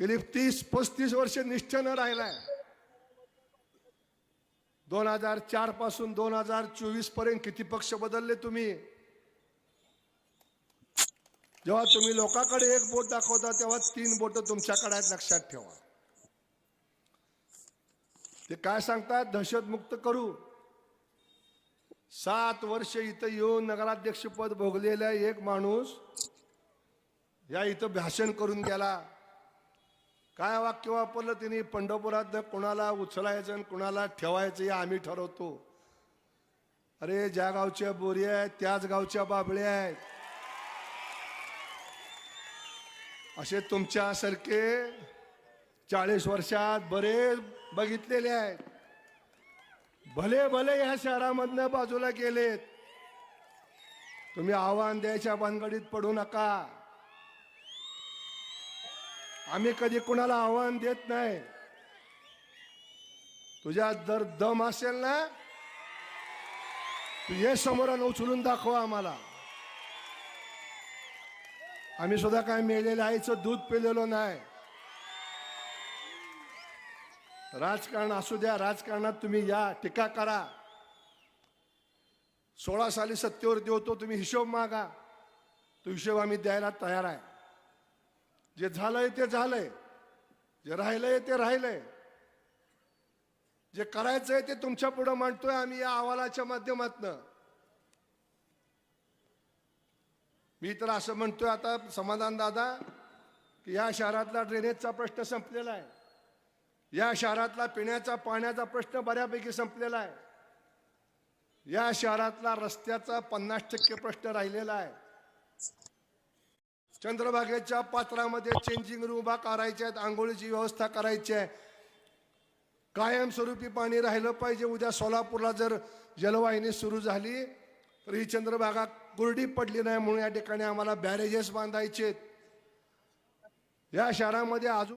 गेली तीस पस्तीस वर्ष निष्ठेनं राहिलाय. दोन हजार चारपासून दोन हजार चोवीसपर्यंत किती पक्ष बदलले तुम्ही? जेव्हा तुम्ही लोकांकडे एक बोट दाखवता तेव्हा तीन बोट तुमच्याकडे आहेत लक्षात ठेवा. ते काय सांगतात? दहशतमुक्त करू. सात वर्ष इथं येऊन नगराध्यक्षपद भोगलेला एक माणूस या इथं भाषण करून गेला. काय वाक्य वापरलं तिने? पंढरपुरात कोणाला उचलायचं आणि कोणाला ठेवायचं हे आम्ही ठरवतो. अरे ज्या गावच्या बोरी आहेत त्याच गावच्या बाबळ्या आहेत. असे तुमच्यासारखे चाळीस वर्षात बरेच बघितलेले आहेत. भले भले ह्या शहरामधनं बाजूला गेलेत. तुम्ही आव्हान द्यायच्या भानगडीत पडू नका. आम्ही कधी कुणाला आव्हान देत नाही. तुझ्यात जर दम असेल ना तू ये समोर आणि उचलून दाखव आम्हाला. आम्ही सुद्धा काय मेलेल्या आईचं दूध पिलेलो नाही. राजकारण असू द्या राजकारणात तुम्ही या टीका करा. सोळा साली सत्तेवरती होतो तुम्ही हिशोब मागा. तो हिशोब आम्ही द्यायला तयार आहे. जे झालंय ते झालंय. जे राहिलंय ते राहिलंय. जे करायचंय ते तुमच्यापुढे मांडतोय आम्ही या अहवालाच्या माध्यमातनं. मी तर असं म्हणतोय आता समाधान दादा की या शहरातला ड्रेनेजचा प्रश्न संपलेला आहे. या शहरातला पिण्याचा पाण्याचा प्रश्न बऱ्यापैकी संपलेला आहे. या शहरातला रस्त्याचा पन्नास टक्के प्रश्न राहिलेला आहे. चंद्रभागेच्या पात्रामध्ये चेंजिंग रूम उभा करायच्या आहेत आंघोळीची व्यवस्था करायची आहे. कायमस्वरूपी पाणी राहिलं पाहिजे. उद्या सोलापूरला जर जलवाहिनी सुरू झाली तर ही चंद्रभागा कुरडी पडली नाही म्हणून या ठिकाणी आम्हाला बॅरेजेस बांधायचे या शहरामध्ये अजून